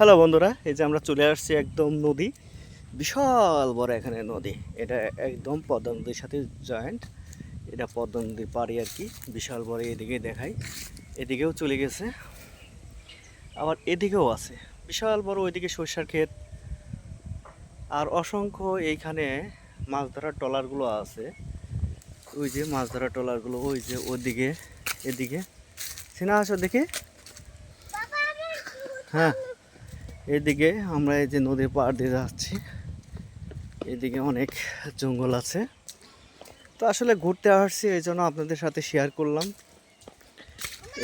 Hello বন্ধুরা এই যে আমরা চলে আসছি একদম নদী বিশাল বড় এখানে নদী। এটা একদম পদ্মা নদীর সাথে জয়েন্ট এটা পদ্মা নদীর পাড়ি আর কি বিশাল বড় এদিকে দেখাই। এদিকেও চলে গেছে আবার এদিকেও আছে। বিশাল বড় ওইদিকে সর্ষার ক্ষেত। আর অসংখ্য এইখানে মাছ ধরার ট্রলারগুলো আছে। ওই যে মাছ ধরার ট্রলারগুলো ওই যে ওদিকে এদিকে। সিনা আসো দেখি। হ্যাঁ। এদিকে আমরা এই যে নদীর পাড় দিয়ে যাচ্ছি। এদিকে অনেক জঙ্গল আছে। তো আসলে ঘুরতে আসছি এই জন্য আপনাদের সাথে শেয়ার করলাম।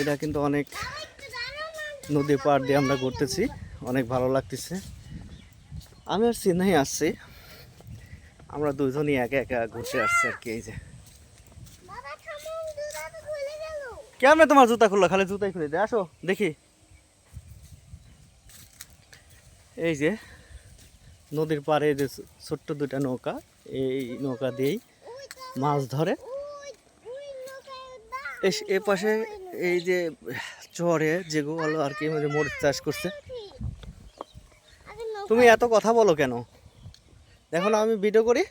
এটা কিন্তু অনেক নদীর পাড় দিয়ে আমরা ঘুরতেছি। অনেক ভালো লাগতেছে। আমি আর চিন্নাই আসছি। আমরা দুজনই একা একা ঘুরতে আসছি আর কি এই যে। কেমন তোমার জুতা খুললো? খালি জুতাই খুলে দে আসো দেখি। এই যে নদীর পাড়ে যে ছোট্ট দুটা নৌকা, এই নৌকা দিয়েই মাছ ধরে। এ পাশে এই যে চরে যেগুলো আর কি মানে মরিচ চাষ করছে। তুমি এত কথা বলো কেন? দেখো না, আমি ভিডিও করি।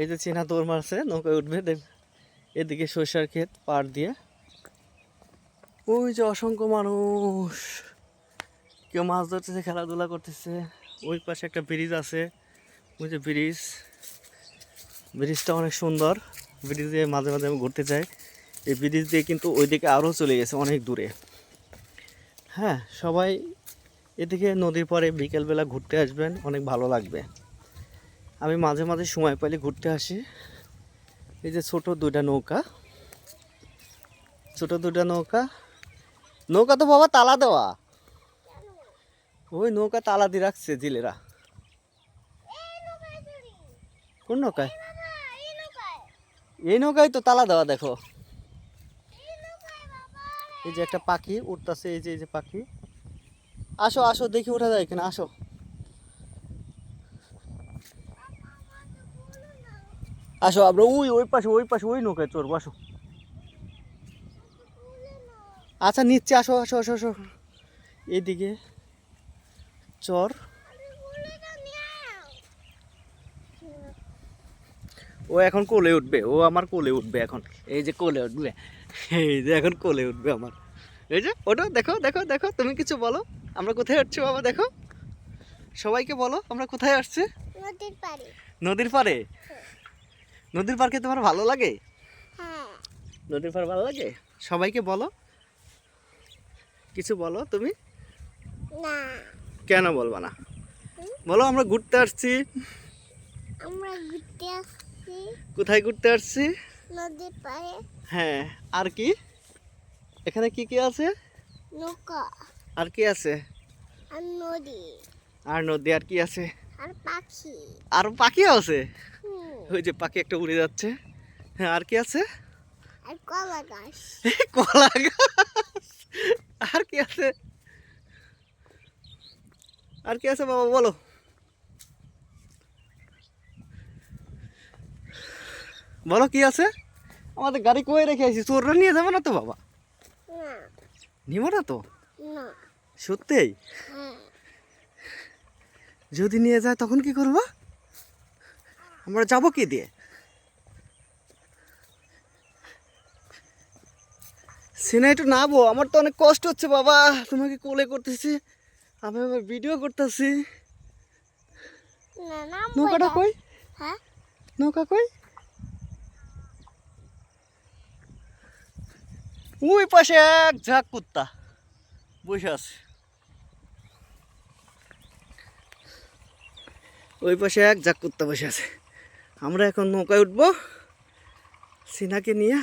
এই যে চীনা তোর মারছে, নৌকায় উঠবে, দেখ। এদিকে সরষার ক্ষেত পাড় দিয়ে। ওই যে অসংখ্য মানুষ। কেউ মাছ ধরতেছে, খেলাধুলা করতেছে। ওই পাশে একটা ব্রিজ আছে। ওই যে ব্রিজ, ব্রিজটা অনেক সুন্দর। ব্রিজে মাঝে মাঝে আমি ঘুরতে চাই এই ব্রিজ দিয়ে কিন্তু ওইদিকে আরও চলে গেছে অনেক দূরে। হ্যাঁ সবাই এদিকে নদীর পরে বিকেলবেলা ঘুরতে আসবেন, অনেক ভালো লাগবে। আমি মাঝে মাঝে সময় পাইলে ঘুরতে আসি। এই যে ছোট দুইটা নৌকা। ছোট দুইটা নৌকা। নৌকা তো বাবা তালা দেওয়া। ওই নৌকা তালা দিয়ে রাখছে জেলেরা কোন নৌকায়? এই নৌকায় তো তালা দেওয়া, দেখো। এই যে একটা পাখি উঠতেছে এই যে এই যে পাখি। আসো আসো, দেখি ওঠা যায় কিনা, আসো। আসো, আমরা ওই ওই পাশে ওই পাশে, ওই নৌকায় চড়বো, আসো। আচ্ছা নিচ্ছে আসো আসো আসো আসো এদিকে চর। ও এখন কোলে উঠবে ও আমার কোলে উঠবে এখন। এই যে কোলে উঠবে এই যে এখন কোলে উঠবে আমার। এই যে ওটা দেখো দেখো দেখো তুমি কিছু বলো। আমরা কোথায় আসছি বাবা দেখো। সবাইকে বলো আমরা কোথায় আসছি? নদীর পাড়ে। নদীর পাড়ে? নদীর পাড়কে তোমার ভালো লাগে? হ্যাঁ। নদীর পাড় ভালো লাগে? সবাইকে বলো। কিছু বলো তুমি? না। কেন বলবা না? বলো আমরা ঘুরতে আসছি। আমরা ঘুরতে আসছি। কোথায় ঘুরতে আসছি? নদীর পাড়ে। হ্যাঁ আর কি? এখানে কি কি আছে? নৌকা। আর কি আছে? আর নদী। আর নদী আর কি আছে? আর পাখি। আর পাখিও আছে? ওই যে পাখি একটা উড়ে যাচ্ছে। হ্যাঁ আর কি আছে? আর কলা গাছ। কলা গাছ। আর কি আছে? আর কি আছে বাবা বলো। বলো কি আছে? আমাদের গাড়ি কয়ে রেখে আছি চোররা নিয়ে যাবে না তো বাবা? নিব না তো? না। সত্যিই? হ্যাঁ যদি নিয়ে যায় তখন কি করব? আমরা যাব কি দিয়ে? সিনা একটু নাবো আমার তো অনেক কষ্ট হচ্ছে বাবা। তোমাকে কোলে করতেছি। আমি আবার ভিডিও করতেছি। নৌকাটা কই? হ্যাঁ? নৌকা কই? ওই পাশে এক ঝাঁক কুত্তা বসে আছে। ওই পাশে এক ঝাঁক কুত্তা বসে আছে। আমরা এখন নৌকায় উঠবো। সিনাকে নিয়ে